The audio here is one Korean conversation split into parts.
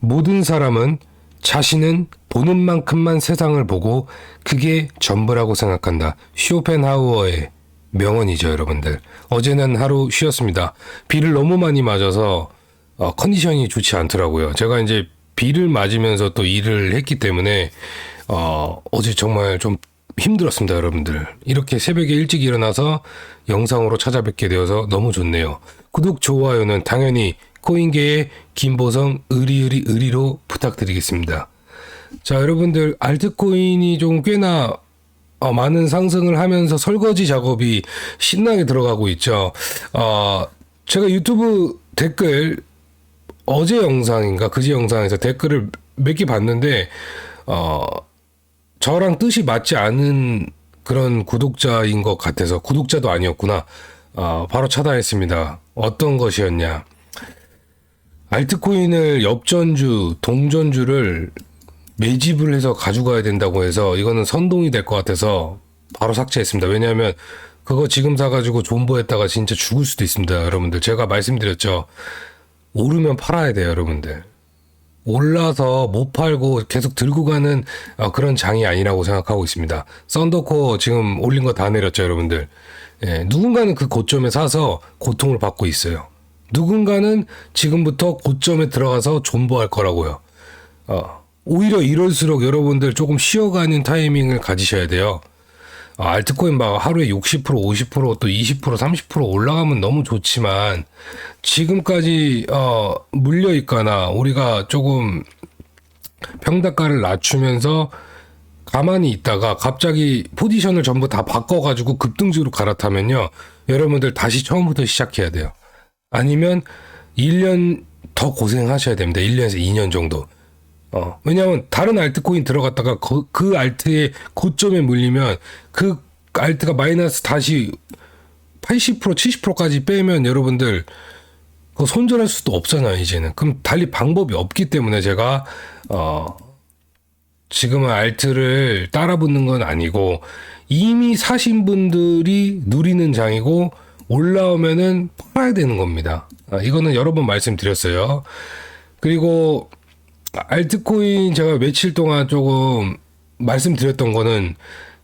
모든 사람은 자신은 보는 만큼만 세상을 보고 그게 전부라고 생각한다. 쇼펜하우어의 명언이죠, 여러분들. 어제는 하루 쉬었습니다. 비를 너무 많이 맞아서 어, 컨디션이 좋지 않더라고요. 제가 이제 비를 맞으면서 또 일을 했기 때문에 어, 어제 정말 좀 힘들었습니다, 여러분들. 이렇게 새벽에 일찍 일어나서 영상으로 찾아뵙게 되어서 너무 좋네요. 구독, 좋아요는 당연히 코인계의 김보성 의리의리 의리로 부탁드리겠습니다. 자, 여러분들 알트코인이 좀 꽤나 어, 많은 상승을 하면서 설거지 작업이 신나게 들어가고 있죠. 어, 제가 유튜브 댓글 어제 영상인가 그제 영상에서 댓글을 몇 개 봤는데 어, 저랑 뜻이 맞지 않은 그런 구독자인 것 같아서 구독자도 아니었구나. 어, 바로 차단했습니다. 어떤 것이었냐? 알트코인을 엽전주, 동전주를 매집을 해서 가져가야 된다고 해서 이거는 선동이 될 것 같아서 바로 삭제했습니다. 왜냐하면 그거 지금 사가지고 존버했다가 진짜 죽을 수도 있습니다. 여러분들. 제가 말씀드렸죠. 오르면 팔아야 돼요, 여러분들. 올라서 못 팔고 계속 들고 가는 어, 그런 장이 아니라고 생각하고 있습니다. 썬더코 지금 올린 거 다 내렸죠, 여러분들. 예, 누군가는 그 고점에 사서 고통을 받고 있어요. 누군가는 지금부터 고점에 들어가서 존버할 거라고요. 어, 오히려 이럴수록 여러분들 조금 쉬어가는 타이밍을 가지셔야 돼요. 어, 알트코인 막 하루에 60% 50%또 20% 30% 올라가면 너무 좋지만 지금까지 어, 물려 있거나 우리가 조금 평단가를 낮추면서 가만히 있다가 갑자기 포지션을 전부 다 바꿔가지고 급등주로 갈아타면요 여러분들 다시 처음부터 시작해야 돼요. 아니면 1년 더 고생하셔야 됩니다. 1년에서 2년 정도. 어, 왜냐하면 다른 알트코인 들어갔다가 그, 그 알트의 고점에 물리면 그 알트가 마이너스 다시 80% 70%까지 빼면 여러분들 그 손절할 수도 없잖아요 이제는 그럼 달리 방법이 없기 때문에 제가 어 지금은 알트를 따라 붙는 건 아니고 이미 사신 분들이 누리는 장이고 올라오면은 팔아야 되는 겁니다. 아, 이거는 여러 번 말씀드렸어요. 그리고 알트코인 제가 며칠 동안 조금 말씀드렸던 거는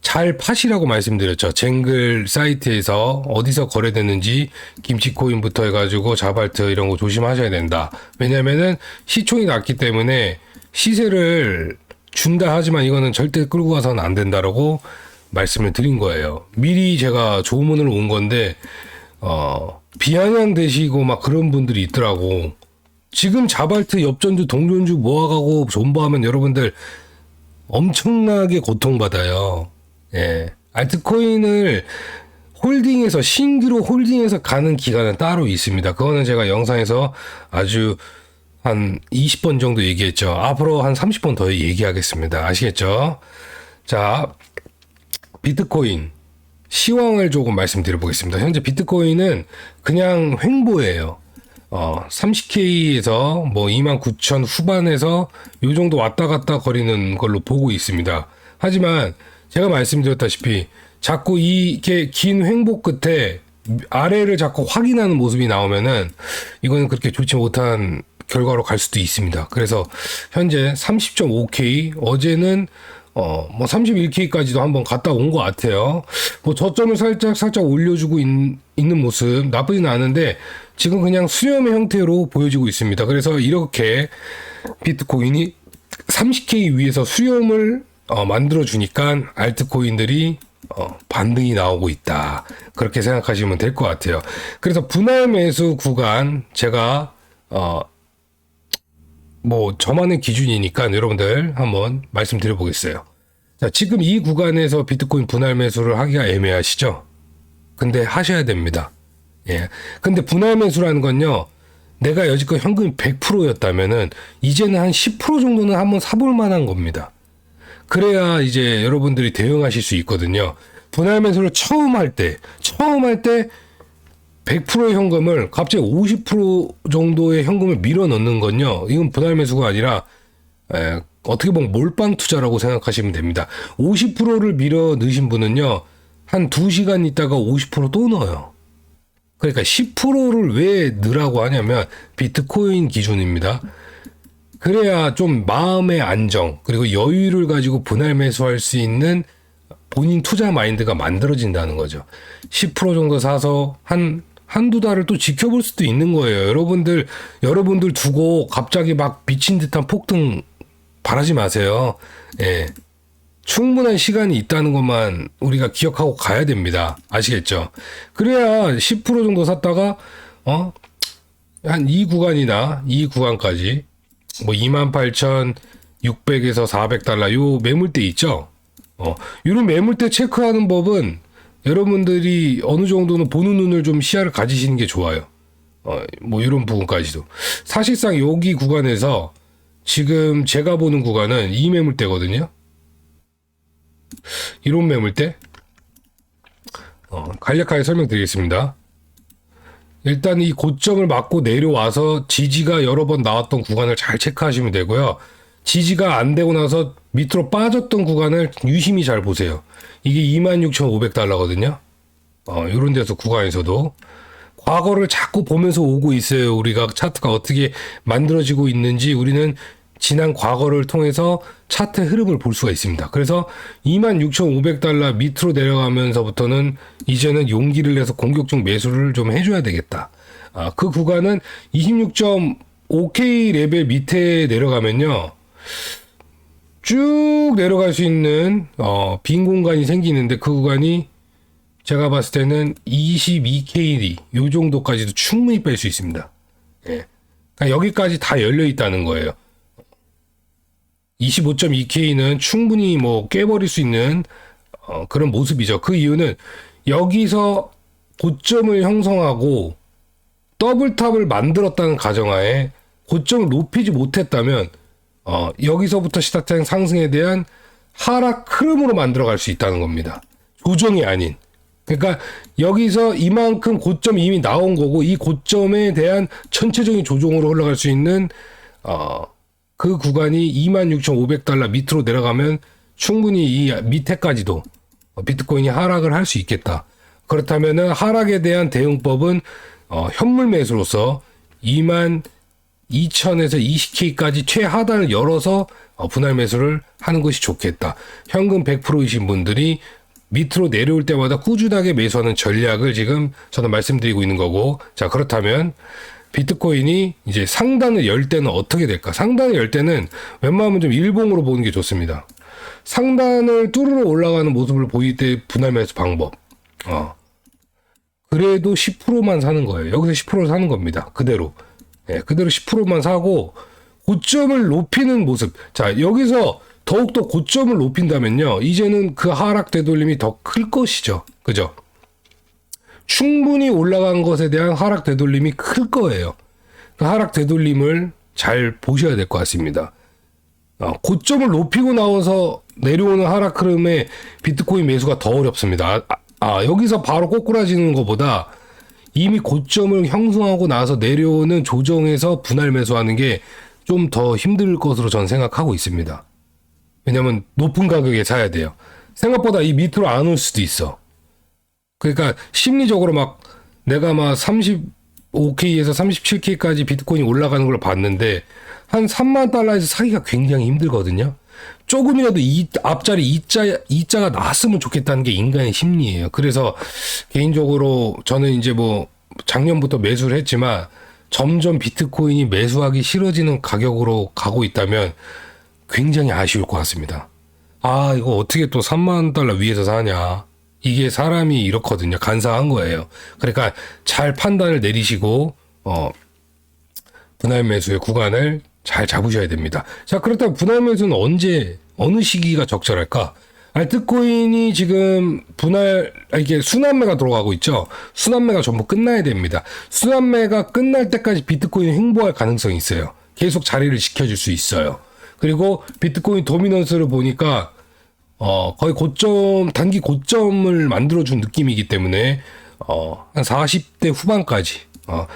잘 파시라고 말씀드렸죠. 쟁글 사이트에서 어디서 거래되는지 김치코인부터 해가지고 자발트 이런 거 조심하셔야 된다. 왜냐면은 시총이 낮기 때문에 시세를 준다 하지만 이거는 절대 끌고 가서는 안 된다라고 말씀을 드린 거예요. 미리 제가 조문을 온 건데 어 비아냥되시고 막 그런 분들이 있더라고. 지금 자발트 엽전주 동전주 모아가고 존버하면 여러분들 엄청나게 고통받아요. 예. 알트코인을 홀딩해서 신규로 홀딩해서 가는 기간은 따로 있습니다. 그거는 제가 영상에서 아주 한 20번 정도 얘기했죠. 앞으로 한 30번 더 얘기하겠습니다. 아시겠죠? 자, 비트코인 시황을 조금 말씀드려 보겠습니다. 현재 비트코인은 그냥 횡보예요. 어, 30K에서 뭐 29,000 후반에서 요 정도 왔다 갔다 거리는 걸로 보고 있습니다. 하지만 제가 말씀드렸다시피 자꾸 이게 긴 횡보 끝에 아래를 자꾸 확인하는 모습이 나오면은 이거는 그렇게 좋지 못한 결과로 갈 수도 있습니다. 그래서 현재 30.5K 어제는 어, 뭐 31K까지도 한번 갔다 온 것 같아요. 뭐 저점을 살짝 살짝 올려주고 있, 있는 모습 나쁘진 않은데 지금 그냥 수렴의 형태로 보여지고 있습니다. 그래서 이렇게 비트코인이 30K 위에서 수렴을 어, 만들어 주니까 알트코인들이 어, 반등이 나오고 있다. 그렇게 생각하시면 될 것 같아요. 그래서 분할 매수 구간 제가 어, 뭐 저만의 기준이니까 여러분들 한번 말씀드려 보겠어요. 자, 지금 이 구간에서 비트코인 분할 매수를 하기가 애매하시죠? 근데 하셔야 됩니다. 예. 근데 분할 매수라는 건요. 내가 여지껏 현금이 100%였다면은 이제는 한 10% 정도는 한번 사볼 만한 겁니다. 그래야 이제 여러분들이 대응하실 수 있거든요. 분할 매수를 처음 할 때, 처음 할 때 100%의 현금을 갑자기 50% 정도의 현금을 밀어 넣는 건요. 이건 분할 매수가 아니라 에, 어떻게 보면 몰빵 투자라고 생각하시면 됩니다. 50%를 밀어 넣으신 분은요. 한 2시간 있다가 50%또 넣어요. 그러니까 10%를 왜 넣으라고 하냐면 비트코인 기준입니다. 그래야 좀 마음의 안정 그리고 여유를 가지고 분할 매수할 수 있는 본인 투자 마인드가 만들어진다는 거죠. 10% 정도 사서 한 한두 달을 또 지켜볼 수도 있는 거예요. 여러분들 여러분들 두고 갑자기 막 미친 듯한 폭등 바라지 마세요. 예. 충분한 시간이 있다는 것만 우리가 기억하고 가야 됩니다. 아시겠죠? 그래야 10% 정도 샀다가 어? 한 이 구간이나 이 구간까지 뭐 28,600에서 400달러 요 매물대 있죠? 어, 이런 매물대 체크하는 법은 여러분들이 어느 정도는 보는 눈을 좀 시야를 가지시는 게 좋아요. 어, 뭐 이런 부분까지도. 사실상 여기 구간에서 지금 제가 보는 구간은 이 매물대거든요. 이런 매물대. 어, 간략하게 설명드리겠습니다. 일단 이 고점을 맞고 내려와서 지지가 여러 번 나왔던 구간을 잘 체크하시면 되고요. 지지가 안 되고 나서 밑으로 빠졌던 구간을 유심히 잘 보세요. 이게 26,500달러거든요. 어, 이런 데서 구간에서도 과거를 자꾸 보면서 오고 있어요. 우리가 차트가 어떻게 만들어지고 있는지 우리는 지난 과거를 통해서 차트 흐름을 볼 수가 있습니다. 그래서 26,500달러 밑으로 내려가면서부터는 이제는 용기를 내서 공격적 매수를 좀 해줘야 되겠다. 아, 그 구간은 26.5K 레벨 밑에 내려가면요. 쭉 내려갈 수 있는 어, 빈 공간이 생기는데 그 구간이 제가 봤을 때는 22KD 요 정도까지도 충분히 뺄 수 있습니다. 예. 그러니까 여기까지 다 열려 있다는 거예요. 25.2K는 충분히 뭐 깨버릴 수 있는 어, 그런 모습이죠. 그 이유는 여기서 고점을 형성하고 더블탑을 만들었다는 가정하에 고점을 높이지 못했다면 어, 여기서부터 시작된 상승에 대한 하락 흐름으로 만들어갈 수 있다는 겁니다. 조정이 아닌. 그러니까 여기서 이만큼 고점이 이미 나온 거고 이 고점에 대한 전체적인 조정으로 흘러갈 수 있는 어, 그 구간이 26,500달러 밑으로 내려가면 충분히 이 밑에까지도 비트코인이 하락을 할 수 있겠다. 그렇다면은 하락에 대한 대응법은 어, 현물 매수로서 2만 2천에서 20K까지 최하단을 열어서 어, 분할 매수를 하는 것이 좋겠다. 현금 100%이신 분들이 밑으로 내려올 때마다 꾸준하게 매수하는 전략을 지금 저는 말씀드리고 있는 거고, 자, 그렇다면 비트코인이 이제 상단을 열 때는 어떻게 될까? 상단을 열 때는 웬만하면 좀 일봉으로 보는 게 좋습니다. 상단을 뚫으러 올라가는 모습을 보일 때 분할 매수 방법. 어. 그래도 10%만 사는 거예요. 여기서 10%를 사는 겁니다. 그대로. 예, 그대로 10%만 사고 고점을 높이는 모습. 자, 여기서 더욱더 고점을 높인다면요. 이제는 그 하락 되돌림이 더 클 것이죠. 그죠? 충분히 올라간 것에 대한 하락 되돌림이 클 거예요. 그 하락 되돌림을 잘 보셔야 될 것 같습니다. 어, 고점을 높이고 나와서 내려오는 하락 흐름에 비트코인 매수가 더 어렵습니다. 아, 아, 여기서 바로 꼬꾸라지는 것보다 이미 고점을 형성하고 나서 내려오는 조정에서 분할 매수하는 게 좀 더 힘들 것으로 저는 생각하고 있습니다. 왜냐면 높은 가격에 사야 돼요. 생각보다 이 밑으로 안 올 수도 있어. 그러니까 심리적으로 막 내가 막 35K에서 37K까지 비트코인이 올라가는 걸 봤는데 한 3만 달러에서 사기가 굉장히 힘들거든요. 조금이라도 이 앞자리 이자 이자가 나왔으면 좋겠다는 게 인간의 심리예요. 그래서 개인적으로 저는 이제 뭐 작년부터 매수를 했지만 점점 비트코인이 매수하기 싫어지는 가격으로 가고 있다면 굉장히 아쉬울 것 같습니다. 아, 이거 어떻게 또 3만 달러 위에서 사냐. 이게 사람이 이렇거든요. 간사한 거예요. 그러니까 잘 판단을 내리시고, 어, 분할 매수의 구간을 잘 잡으셔야 됩니다. 자, 그렇다면 분할 매수는 언제, 어느 시기가 적절할까? 알트코인이 지금 분할, 아, 이게 순환매가 들어가고 있죠? 순환매가 전부 끝나야 됩니다. 순환매가 끝날 때까지 비트코인이 횡보할 가능성이 있어요. 계속 자리를 지켜줄 수 있어요. 그리고 비트코인 도미넌스를 보니까 어, 거의 고점, 단기 고점을 만들어준 느낌이기 때문에, 어, 한 40대 후반까지, 어,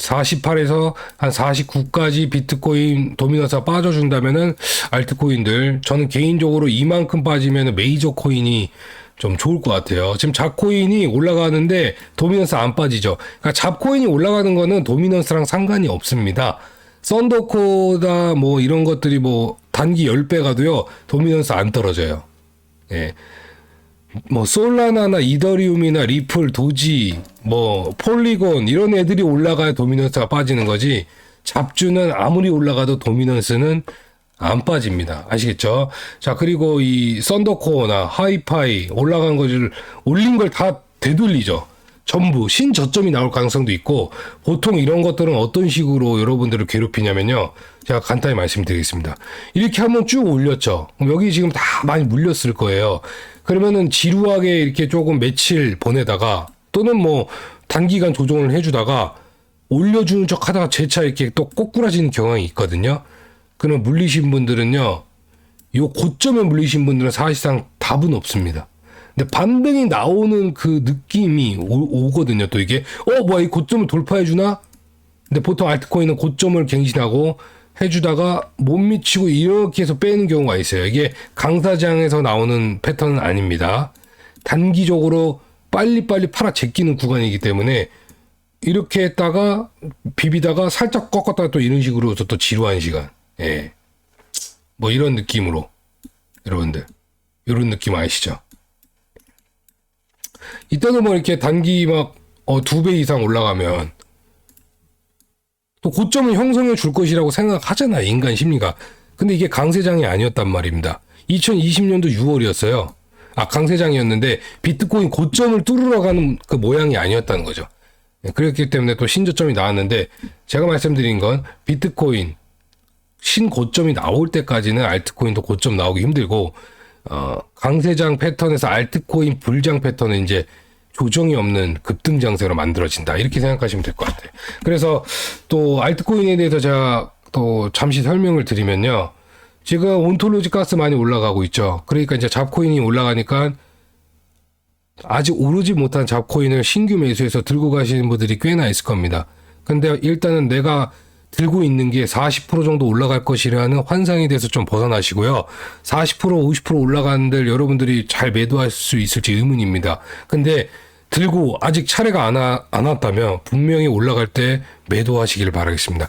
48에서 한 49까지 비트코인 도미너스가 빠져준다면은 알트코인들, 저는 개인적으로 이만큼 빠지면 메이저 코인이 좀 좋을 것 같아요. 지금 잡코인이 올라가는데 도미넌스 안 빠지죠. 그러니까 잡코인이 올라가는 거는 도미넌스랑 상관이 없습니다. 썬더코다 뭐 이런 것들이 뭐 단기 10배 가도요. 도미넌스 안 떨어져요. 예. 뭐 솔라나나 이더리움이나 리플, 도지, 뭐 폴리곤 이런 애들이 올라가야 도미넌스가 빠지는 거지. 잡주는 아무리 올라가도 도미넌스는 안 빠집니다. 아시겠죠? 자, 그리고 이 썬더코어나 하이파이 올라간 것을 올린 걸 다 되돌리죠. 전부 신저점이 나올 가능성도 있고 보통 이런 것들은 어떤 식으로 여러분들을 괴롭히냐면요. 제가 간단히 말씀드리겠습니다. 이렇게 한번 쭉 올렸죠. 여기 지금 다 많이 물렸을 거예요. 그러면은 지루하게 이렇게 조금 며칠 보내다가 또는 뭐 단기간 조정을 해주다가 올려주는 척 하다가 재차 이렇게 또 꼬꾸라지는 경향이 있거든요. 그럼 물리신 분들은요, 요 고점에 물리신 분들은 사실상 답은 없습니다. 근데 반등이 나오는 그 느낌이 오, 거든요또 이게, 어, 뭐야, 이 고점을 돌파해주나? 근데 보통 알트코인은 고점을 갱신하고 해주다가 못 미치고 이렇게 해서 빼는 경우가 있어요. 이게 강사장에서 나오는 패턴은 아닙니다. 단기적으로 빨리빨리 팔아 제끼는 구간이기 때문에 이렇게 했다가 비비다가 살짝 꺾었다가 또 이런 식으로 또 지루한 시간. 예. 뭐 이런 느낌으로 여러분들 이런 느낌 아시죠? 이때도 뭐 이렇게 단기 막 어, 두 배 이상 올라가면 또 고점을 형성해 줄 것이라고 생각하잖아요. 인간 심리가. 근데 이게 강세장이 아니었단 말입니다. 2020년도 6월이었어요. 아, 강세장이었는데 비트코인 고점을 뚫으러 가는 그 모양이 아니었다는 거죠. 네, 그렇기 때문에 또 신저점이 나왔는데 제가 말씀드린 건 비트코인 신고점이 나올 때까지는 알트코인도 고점 나오기 힘들고 어, 강세장 패턴에서 알트코인 불장 패턴은 이제 조정이 없는 급등 장세로 만들어진다 이렇게 생각하시면 될 것 같아요. 그래서 또 알트코인에 대해서 제가 또 잠시 설명을 드리면요. 지금 온톨로지 가스 많이 올라가고 있죠. 그러니까 이제 잡코인이 올라가니까 아직 오르지 못한 잡코인을 신규 매수해서 들고 가시는 분들이 꽤나 있을 겁니다. 근데 일단은 내가 들고 있는 게 40% 정도 올라갈 것이라는 환상에 대해서 좀 벗어나시고요. 40% 50% 올라가는데 여러분들이 잘 매도할 수 있을지 의문입니다. 근데 들고 아직 차례가 안, 와, 안 왔다면 분명히 올라갈 때 매도하시길 바라겠습니다.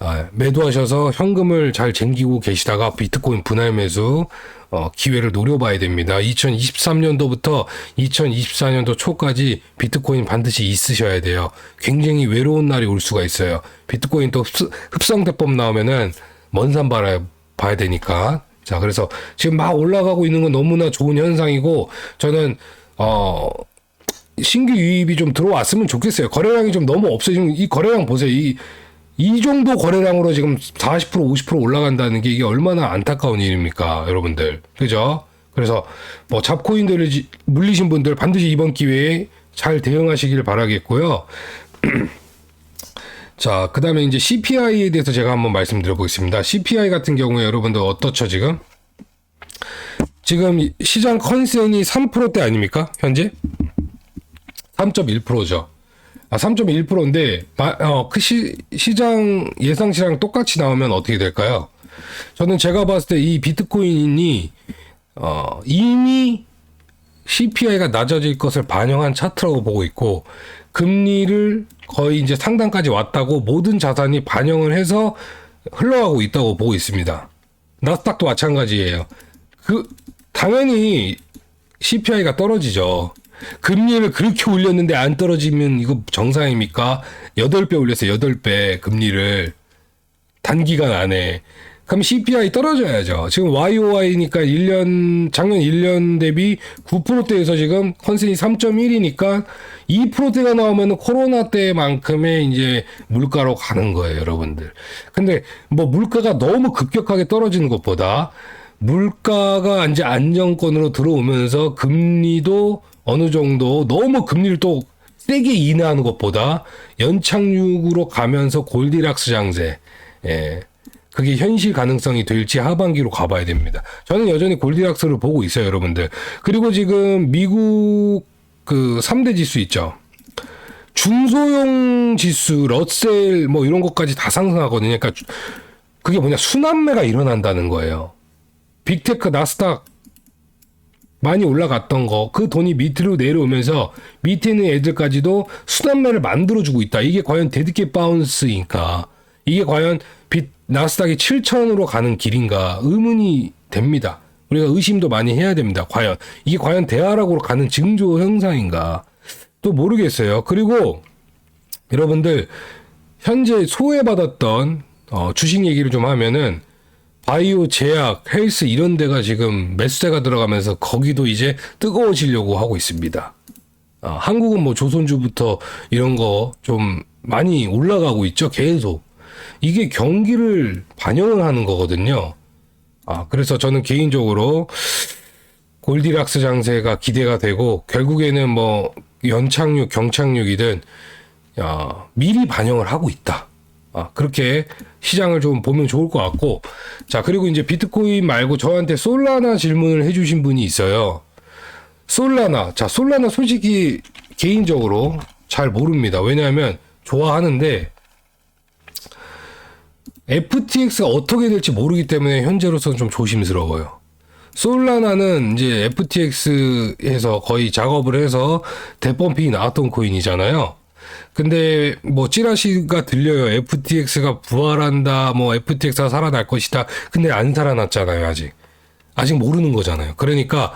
아, 매도하셔서 현금을 잘 쟁기고 계시다가 비트코인 분할 매수 어, 기회를 노려봐야 됩니다. 2023년도부터 2024년도 초까지 비트코인 반드시 있으셔야 돼요. 굉장히 외로운 날이 올 수가 있어요. 비트코인 또 흡, 흡성대법 나오면은 먼산 봐야, 봐야 되니까. 자, 그래서 지금 막 올라가고 있는 건 너무나 좋은 현상이고, 저는, 어, 신규 유입이 좀 들어왔으면 좋겠어요. 거래량이 좀 너무 없어요. 지금 이 거래량 보세요. 이, 이 정도 거래량으로 지금 40% 50% 올라간다는 게 이게 얼마나 안타까운 일입니까, 여러분들. 그죠? 그래서 뭐 잡코인들을 지- 물리신 분들 반드시 이번 기회에 잘 대응하시길 바라겠고요. 자, 그 다음에 이제 CPI에 대해서 제가 한번 말씀드려 보겠습니다. CPI 같은 경우에 여러분들 어떻죠, 지금? 지금 시장 컨센이 3%대 아닙니까? 현재? 3.1%죠. 아, 3.1%인데, 어, 그 시, 시장 예상치랑 똑같이 나오면 어떻게 될까요? 저는 제가 봤을 때 이 비트코인이, 어, 이미 CPI가 낮아질 것을 반영한 차트라고 보고 있고, 금리를 거의 이제 상단까지 왔다고 모든 자산이 반영을 해서 흘러가고 있다고 보고 있습니다. 나스닥도 마찬가지예요. 그, 당연히 CPI가 떨어지죠. 금리를 그렇게 올렸는데 안 떨어지면 이거 정상입니까? 8배 올렸어요. 8배 금리를 단기간 안에. 그럼 CPI 떨어져야죠. 지금 YOY니까 1년 작년 1년 대비 9%대에서 지금 컨센이 3.1이니까 2%대가 나오면 코로나 때만큼의 이제 물가로 가는 거예요, 여러분들. 근데 뭐 물가가 너무 급격하게 떨어지는 것보다 물가가 이제 안정권으로 들어오면서 금리도 어느 정도 너무 금리를 또 세게 인하하는 것보다 연착륙으로 가면서 골디락스 장세, 예. 그게 현실 가능성이 될지 하반기로 가봐야 됩니다. 저는 여전히 골디락스를 보고 있어요, 여러분들. 그리고 지금 미국 그 3대 지수 있죠. 중소형 지수, 러셀 뭐 이런 것까지 다 상승하거든요. 그러니까 주- 그게 뭐냐 순환매가 일어난다는 거예요. 빅테크 나스닥 많이 올라갔던 거, 그 돈이 밑으로 내려오면서 밑에 있는 애들까지도 순환매를 만들어주고 있다. 이게 과연 데드캣 바운스인가? 이게 과연 비, 나스닥이 7천으로 가는 길인가 의문이 됩니다. 우리가 의심도 많이 해야 됩니다. 과연 이게 과연 대하락으로 가는 징조 현상인가 또 모르겠어요. 그리고 여러분들 현재 소외받았던 어, 주식 얘기를 좀 하면은 바이오, 제약, 헬스 이런 데가 지금 매수세가 들어가면서 거기도 이제 뜨거워지려고 하고 있습니다. 아, 한국은 뭐 조선주부터 이런 거 좀 많이 올라가고 있죠. 계속. 이게 경기를 반영을 하는 거거든요. 아, 그래서 저는 개인적으로 골디락스 장세가 기대가 되고 결국에는 뭐 연착륙, 경착륙이든 야, 미리 반영을 하고 있다. 아, 그렇게 시장을 좀 보면 좋을 것 같고. 자, 그리고 이제 비트코인 말고 저한테 솔라나 질문을 해주신 분이 있어요. 솔라나. 자, 솔라나 솔직히 개인적으로 잘 모릅니다. 왜냐하면 좋아하는데 FTX가 어떻게 될지 모르기 때문에 현재로서는 좀 조심스러워요. 솔라나는 이제 FTX에서 거의 작업을 해서 대펌핑이 나왔던 코인이잖아요. 근데 뭐 찌라시가 들려요. FTX가 부활한다. 뭐 FTX가 살아날 것이다. 근데 안 살아났잖아요, 아직. 아직 모르는 거잖아요. 그러니까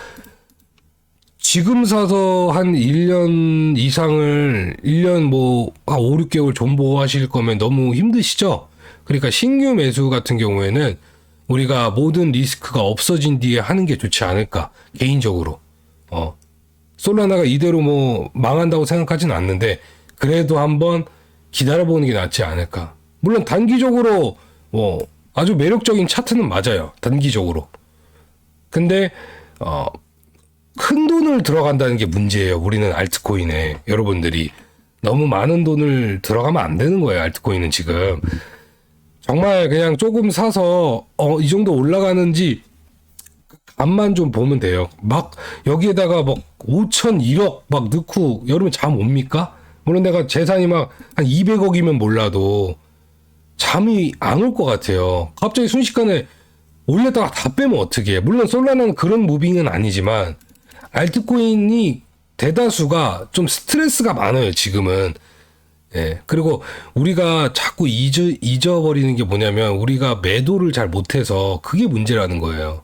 지금 사서 한 1년 이상을 1년 뭐한 5, 6개월 존버하실 거면 너무 힘드시죠? 그러니까 신규 매수 같은 경우에는 우리가 모든 리스크가 없어진 뒤에 하는 게 좋지 않을까 개인적으로 어 솔라나가 이대로 뭐 망한다고 생각하지는 않는데 그래도 한번 기다려보는 게 낫지 않을까 물론 단기적으로 뭐 아주 매력적인 차트는 맞아요 단기적으로 근데 어 큰 돈을 들어간다는 게 문제예요. 우리는 알트코인에 여러분들이 너무 많은 돈을 들어가면 안 되는 거예요. 알트코인은 지금 정말 그냥 조금 사서 어, 이 정도 올라가는지 앞만 좀 보면 돼요. 막 여기에다가 막 5천 1억 막 넣고 여러분 잠 옵니까? 물론 내가 재산이 막 한 200억이면 몰라도 잠이 안 올 것 같아요. 갑자기 순식간에 올렸다가 다 빼면 어떻게 해? 물론 솔라나는 그런 무빙은 아니지만 알트코인이 대다수가 좀 스트레스가 많아요, 지금은. 예. 그리고 우리가 자꾸 잊어, 잊어버리는 게 뭐냐면 우리가 매도를 잘 못해서 그게 문제라는 거예요.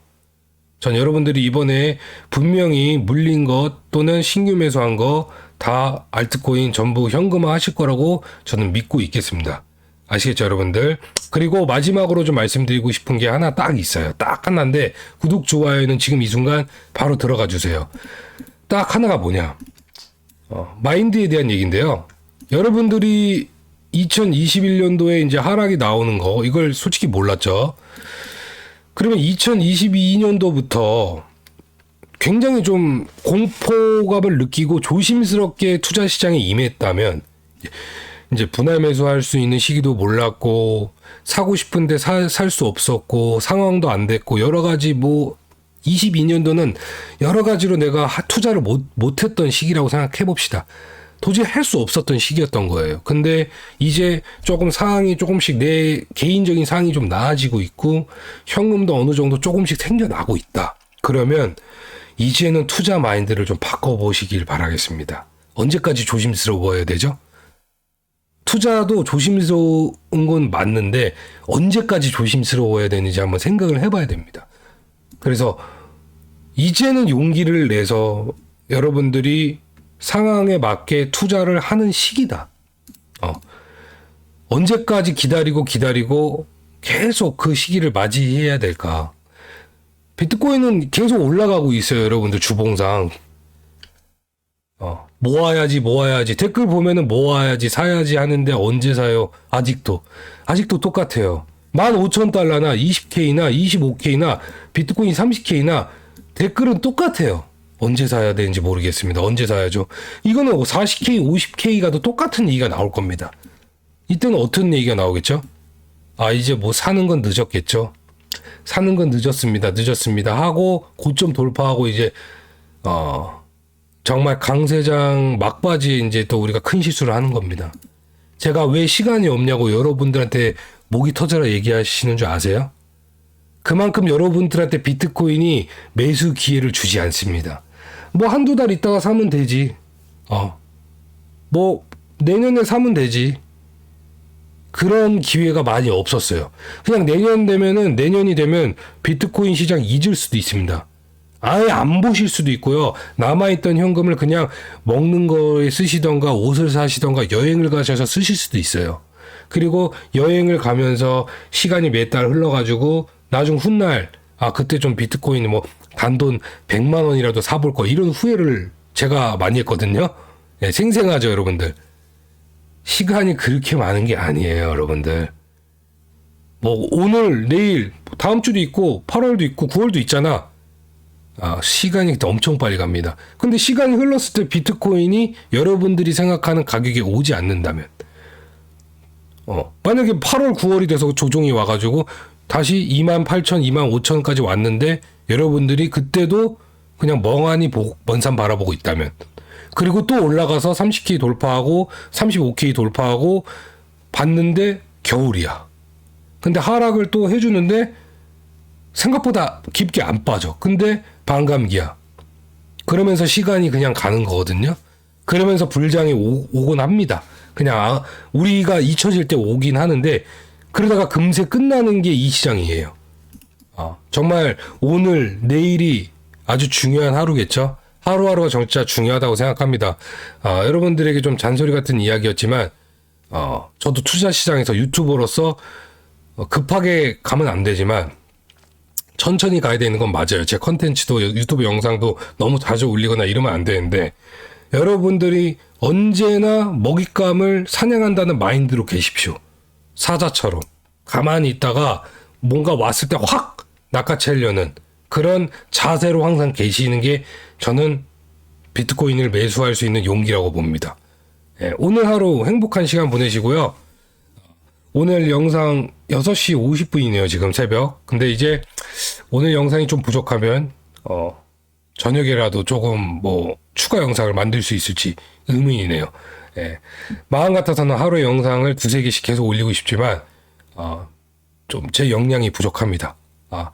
전 여러분들이 이번에 분명히 물린 것 또는 신규 매수한 거 다 알트코인 전부 현금화 하실 거라고 저는 믿고 있겠습니다. 아시겠죠, 여러분들? 그리고 마지막으로 좀 말씀드리고 싶은 게 하나 딱 있어요. 딱 하나인데, 구독, 좋아요는 지금 이 순간 바로 들어가 주세요. 딱 하나가 뭐냐. 어, 마인드에 대한 얘기인데요. 여러분들이 2021년도에 이제 하락이 나오는 거, 이걸 솔직히 몰랐죠. 그러면 2022년도부터 굉장히 좀 공포감을 느끼고 조심스럽게 투자 시장에 임했다면, 이제 분할 매수할 수 있는 시기도 몰랐고 사고 싶은데 살 수 없었고 상황도 안 됐고 여러 가지 뭐 22년도는 여러 가지로 내가 하- 투자를 못 못했던 시기라고 생각해 봅시다. 도저히 할 수 없었던 시기였던 거예요. 근데 이제 조금 상황이 조금씩 내 개인적인 상황이 좀 나아지고 있고 현금도 어느 정도 조금씩 생겨나고 있다. 그러면 이제는 투자 마인드를 좀 바꿔보시길 바라겠습니다. 언제까지 조심스러워야 되죠? 투자도 조심스러운 건 맞는데 언제까지 조심스러워야 되는지 한번 생각을 해봐야 됩니다. 그래서 이제는 용기를 내서 여러분들이 상황에 맞게 투자를 하는 시기다. 어. 언제까지 기다리고 기다리고 계속 그 시기를 맞이해야 될까? 비트코인은 계속 올라가고 있어요, 여러분들 주봉상. 어, 모아야지, 모아야지. 댓글 보면은 모아야지, 사야지 하는데 언제 사요? 아직도. 아직도 똑같아요. 15,000달러나 20K나 25K나 비트코인 30K나 댓글은 똑같아요. 언제 사야 되는지 모르겠습니다. 언제 사야죠? 이거는 40K, 50K 가도 똑같은 얘기가 나올 겁니다. 이때는 어떤 얘기가 나오겠죠? 아, 이제 뭐 사는 건 늦었겠죠? 사는 건 늦었습니다. 늦었습니다. 하고 고점 돌파하고 이제, 어, 정말 강세장 막바지에 이제 또 우리가 큰 실수를 하는 겁니다. 제가 왜 시간이 없냐고 여러분들한테 목이 터져라 얘기하시는 줄 아세요? 그만큼 여러분들한테 비트코인이 매수 기회를 주지 않습니다. 뭐 한두 달 있다가 사면 되지. 어. 뭐 내년에 사면 되지. 그런 기회가 많이 없었어요. 그냥 내년 되면은 내년이 되면 비트코인 시장 잊을 수도 있습니다. 아예 안 보실 수도 있고요. 남아있던 현금을 그냥 먹는 거에 쓰시던가 옷을 사시던가 여행을 가셔서 쓰실 수도 있어요. 그리고 여행을 가면서 시간이 몇 달 흘러가지고 나중 훗날 아 그때 좀 비트코인 뭐 단돈 100만 원이라도 사볼 거 이런 후회를 제가 많이 했거든요. 예, 생생하죠 여러분들. 시간이 그렇게 많은 게 아니에요 여러분들. 뭐 오늘 내일 다음 주도 있고 8월도 있고 9월도 있잖아. 아, 시간이 엄청 빨리 갑니다. 근데 시간이 흘렀을 때 비트코인이 여러분들이 생각하는 가격에 오지 않는다면, 어, 만약에 8월, 9월이 돼서 조종이 와 가지고 다시 2만 8천, 2만 5천까지 왔는데 여러분들이 그때도 그냥 멍하니 보, 먼산 바라보고 있다면, 그리고 또 올라가서 30K 돌파하고 35K 돌파하고 봤는데 겨울이야. 근데 하락을 또 해주는데 생각보다 깊게 안 빠져. 근데 반감기야. 그러면서 시간이 그냥 가는 거거든요. 그러면서 불장이 오, 오곤 합니다. 그냥 아, 우리가 잊혀질 때 오긴 하는데 그러다가 금세 끝나는 게 이 시장이에요. 아, 정말 오늘 내일이 아주 중요한 하루겠죠. 하루하루가 진짜 중요하다고 생각합니다. 아, 여러분들에게 좀 잔소리 같은 이야기였지만 어, 저도 투자 시장에서 유튜버로서 어, 급하게 가면 안 되지만 천천히 가야 되는 건 맞아요. 제 컨텐츠도 유튜브 영상도 너무 자주 올리거나 이러면 안 되는데 여러분들이 언제나 먹잇감을 사냥한다는 마인드로 계십시오. 사자처럼 가만히 있다가 뭔가 왔을 때 확 낚아채려는 그런 자세로 항상 계시는 게 저는 비트코인을 매수할 수 있는 용기라고 봅니다. 예, 오늘 하루 행복한 시간 보내시고요. 오늘 영상 6시 50분이네요, 지금 새벽. 근데 이제 오늘 영상이 좀 부족하면, 어, 저녁에라도 조금 뭐 추가 영상을 만들 수 있을지 의문이네요. 예. 마음 같아서는 하루에 영상을 두세 개씩 계속 올리고 싶지만, 어, 좀 제 역량이 부족합니다. 아,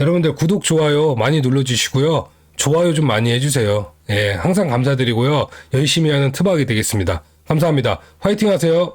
여러분들 구독, 좋아요 많이 눌러주시고요. 좋아요 좀 많이 해주세요. 예, 항상 감사드리고요. 열심히 하는 트박이 되겠습니다. 감사합니다. 화이팅 하세요.